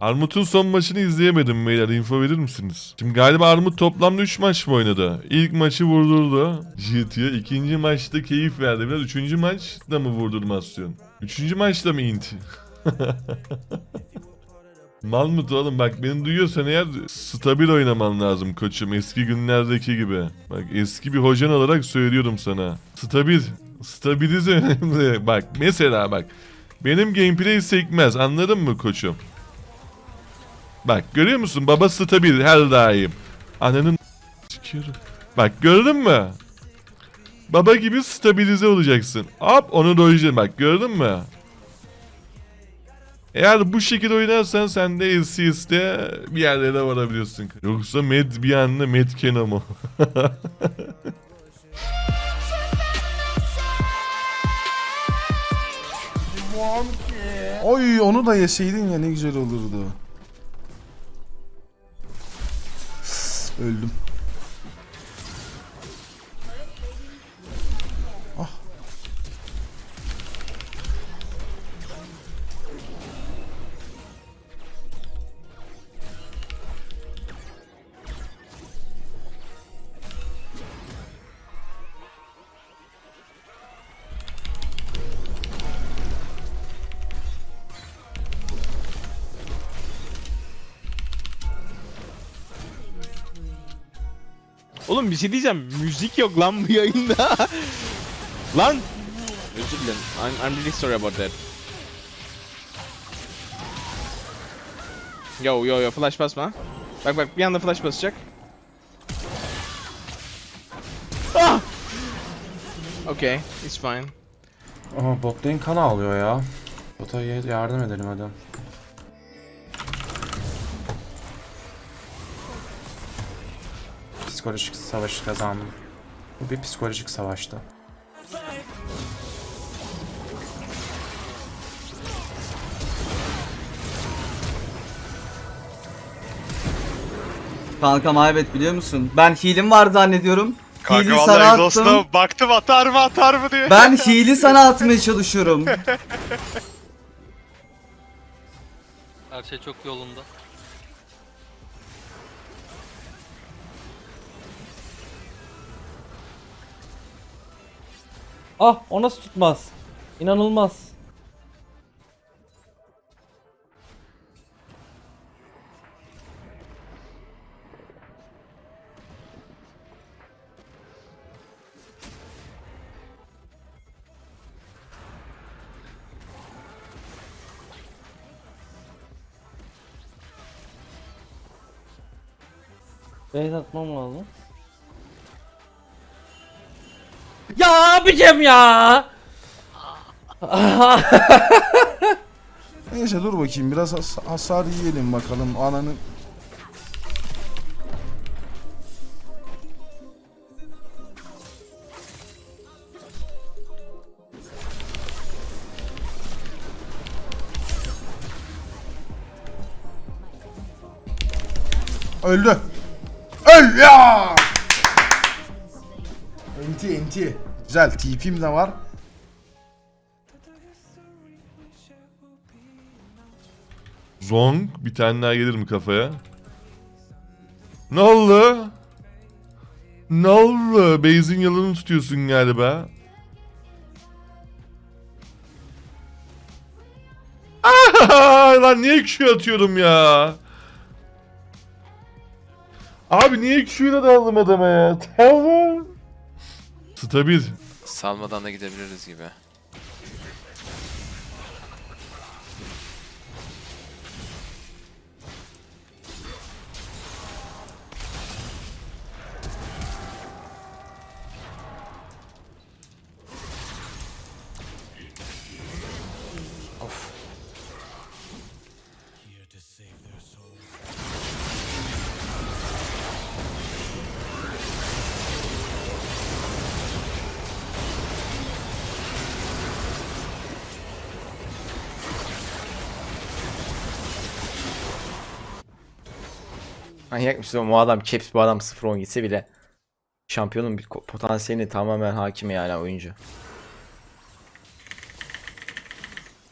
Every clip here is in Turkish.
Armut'un son maçını izleyemedim beyler. Info verir misiniz? Şimdi galiba Armut toplamda 3 maç mı oynadı? İlk maçı vurdurdu. GT'ye. İkinci maçta keyif verdi biraz. Üçüncü maçta mı vurdurmasyon? Üçüncü maçta mı int? Malmut oğlum bak beni duyuyorsan eğer stabil oynaman lazım koçum eski günlerdeki gibi. Bak eski bir hocan olarak söylüyorum sana. Stabil. Stabilize önemli. Bak mesela bak. Benim gameplay sekmez anladın mı koçum? Bak görüyor musun baba stabil her daim. Ananın. Bak gördün mü? Baba gibi stabilize olacaksın. Hop onu doyacaksın bak gördün mü? Eğer bu şekilde oynarsan sen de LCS'de bir yerlere varabiliyorsun. Yoksa Med bir anda Med Kenamo. Oy onu da yeseydin ya ne güzel olurdu. Öldüm. Oğlum bir şey diyeceğim. Müzik yok lan bu yayında. lan. Özür dilerim. I'm, I'm really sorry about that. Yo yo yo flash basma. Bak bak bir anda flash basacak. Ah! Okay, it's fine. Aha bot lane kan ağlıyor ya. Bota yardım edelim hadi. Psikolojik savaş kazandım. Bu bir psikolojik savaştı. Kanka maybet biliyor musun? Ben heal'im var zannediyorum. Kanka Heal'i sana attım. Exhaust'a baktım atar mı atar mı diye. Ben heal'i sana atmaya çalışıyorum. Her şey çok yolunda. Ah o nasıl tutmaz? İnanılmaz. Beyz atmam lazım. Ya abicim ya. Neyse dur bakayım biraz has- hasar yiyelim bakalım ananı. Öldü. Öl ya. Enti enti. Güzel TP'm de var. Zong bir tane daha gelir mi kafaya? Ne oldu? Ne oldu? Beyzin yalını tutuyorsun galiba. Ah, lan niye Q atıyorum ya? Abi niye Q'yle daldım adama ya? Tamam. Stabil. Salmadan da gidebiliriz gibi. Manyak mısın? Bu adam caps bu adam 0-10 gitse bile şampiyonun bir potansiyelini tamamen hakim yani oyuncu.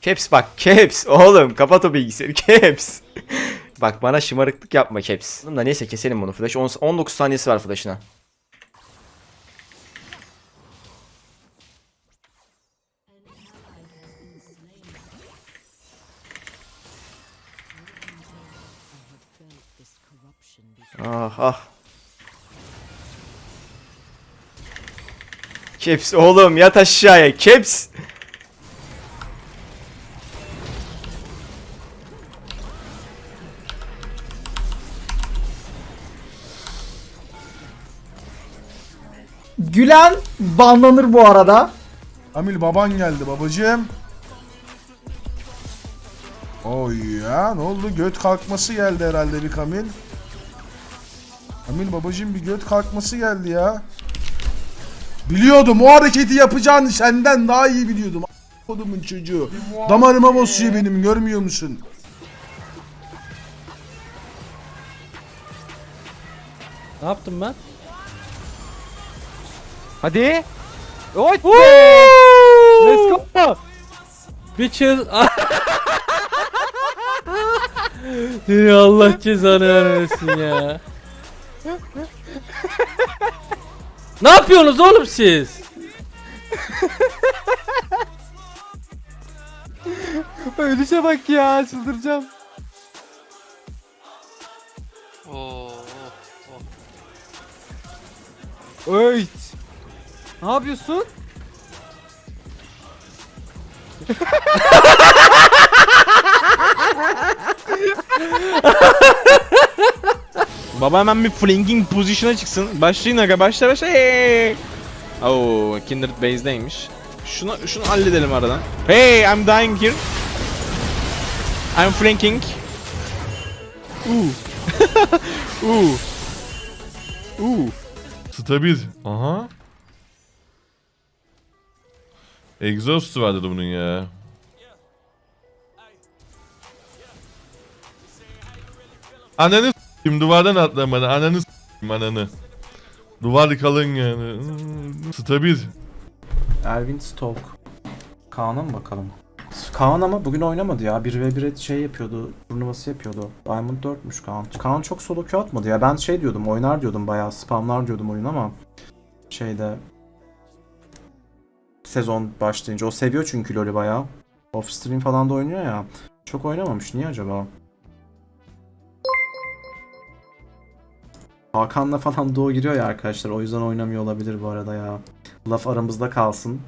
Caps bak Caps oğlum kapat o bilgisayarı Caps. bak bana şımarıklık yapma Caps. Da neyse keselim bunu flash. 10 19 saniyesi var flash'ına. Ah ah. Caps oğlum yat aşağıya Caps. Gülen banlanır bu arada. Amil baban geldi babacığım. Oy ya ne oldu göt kalkması geldi herhalde bir Kamil. Kamil babacığım bir göt kalkması geldi ya. Biliyordum o hareketi yapacağını senden daha iyi biliyordum. Kodumun çocuğu. Damarıma basıyor benim görmüyor musun? Ne yaptım ben? Hadi. Oy. Let's go. Bitches. Allah cezanı vermesin ya. Ne yapıyorsunuz oğlum siz? Ölüşe bak ya çıldıracağım. Oo. Öy. Ne yapıyorsun? Baba hemen bir flanking pozisyona çıksın. Başlayın aga başla başla. Hey. Oo, Kindred base'deymiş. Şunu şunu halledelim aradan. Hey, I'm dying here. I'm flanking. Ooh. Ooh. Ooh. Stabil. Aha. Exhaust var dedi bunun ya. Ananı s**eyim duvardan atlamadı. Ananı s**eyim ananı. Duvar kalın yani. Stabil. Erwin Stalk. Kaan'a mı bakalım? Kaan ama bugün oynamadı ya. 1v1 şey yapıyordu. Turnuvası yapıyordu. Diamond 4'müş Kaan. Kaan çok solo Q atmadı ya. Ben şey diyordum. Oynar diyordum bayağı. Spamlar diyordum oyun ama. Şeyde. Sezon başlayınca. O seviyor çünkü LoL'ü bayağı. Off stream falan da oynuyor ya. Çok oynamamış. Niye acaba? Hakan'la falan Doğu giriyor ya arkadaşlar. O yüzden oynamıyor olabilir bu arada ya. Laf aramızda kalsın.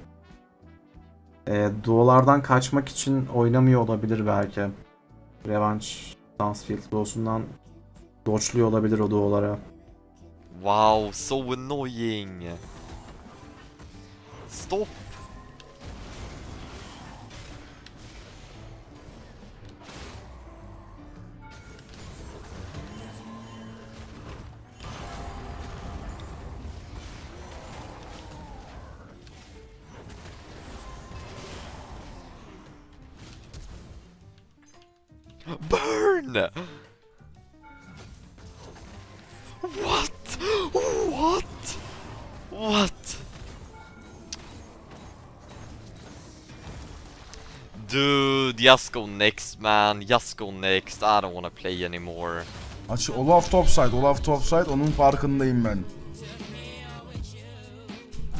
E, duolardan kaçmak için oynamıyor olabilir belki. Revenge, Stansfield duosundan doçluyor olabilir o duolara. Wow, so annoying. Stop. Burn! What? What? What? Dude, just go next man, just go next. I don't wanna play anymore. Aç Olaf topside, Olaf topside onun farkındayım ben.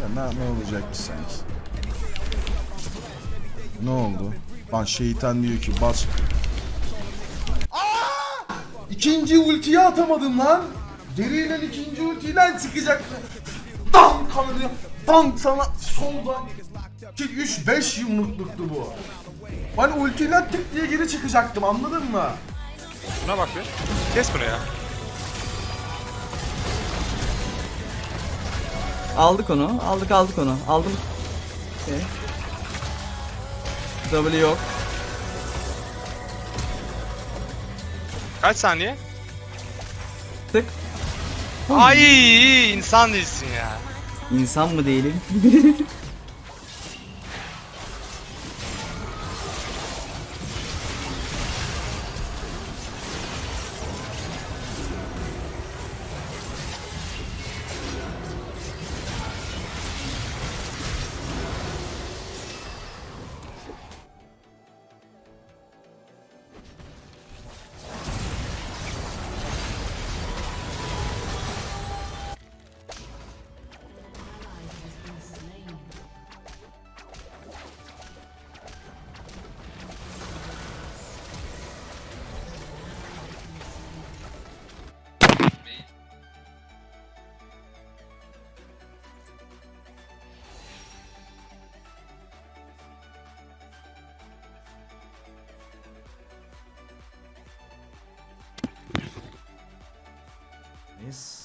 Ya ne, ne olacak ki sanki? Ne oldu? Lan şeytan diyor ki bas. İkinci ultiyi atamadım lan. Geriyle ikinci ultiyle çıkacak. Tam kanıyor. Tam sana soldan. 2 3 5 yumrukluktu bu. Ben ultiyle tık diye geri çıkacaktım anladın mı? Buna bak bir. Kes bunu ya. Aldık onu. Aldık aldık onu. Aldım. Okey. W yok. Kaç saniye? Tık. Ay insan değilsin ya. İnsan mı değilim?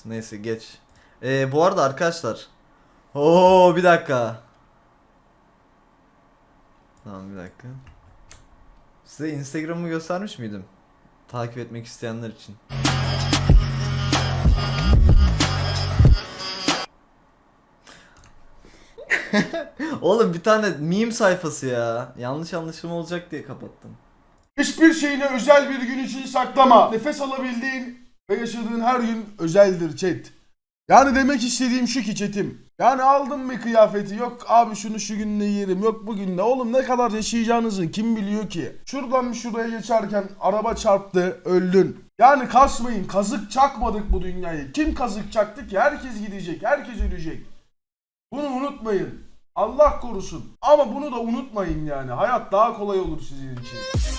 Neyse geç. Ee, bu arada arkadaşlar. Oo bir dakika. Tamam bir dakika. Size Instagram'ımı göstermiş miydim? Takip etmek isteyenler için. Oğlum bir tane meme sayfası ya. Yanlış anlaşılma olacak diye kapattım. Hiçbir şeyini özel bir gün için saklama. Nefes alabildiğin ve yaşadığın her gün özeldir chat. Yani demek istediğim şu ki chatim. Yani aldım bir kıyafeti yok abi şunu şu günde yerim yok bugün de oğlum ne kadar yaşayacağınızı kim biliyor ki? Şuradan şuraya geçerken araba çarptı öldün. Yani kasmayın kazık çakmadık bu dünyayı. Kim kazık çaktı ki herkes gidecek herkes ölecek. Bunu unutmayın. Allah korusun. Ama bunu da unutmayın yani. Hayat daha kolay olur sizin için.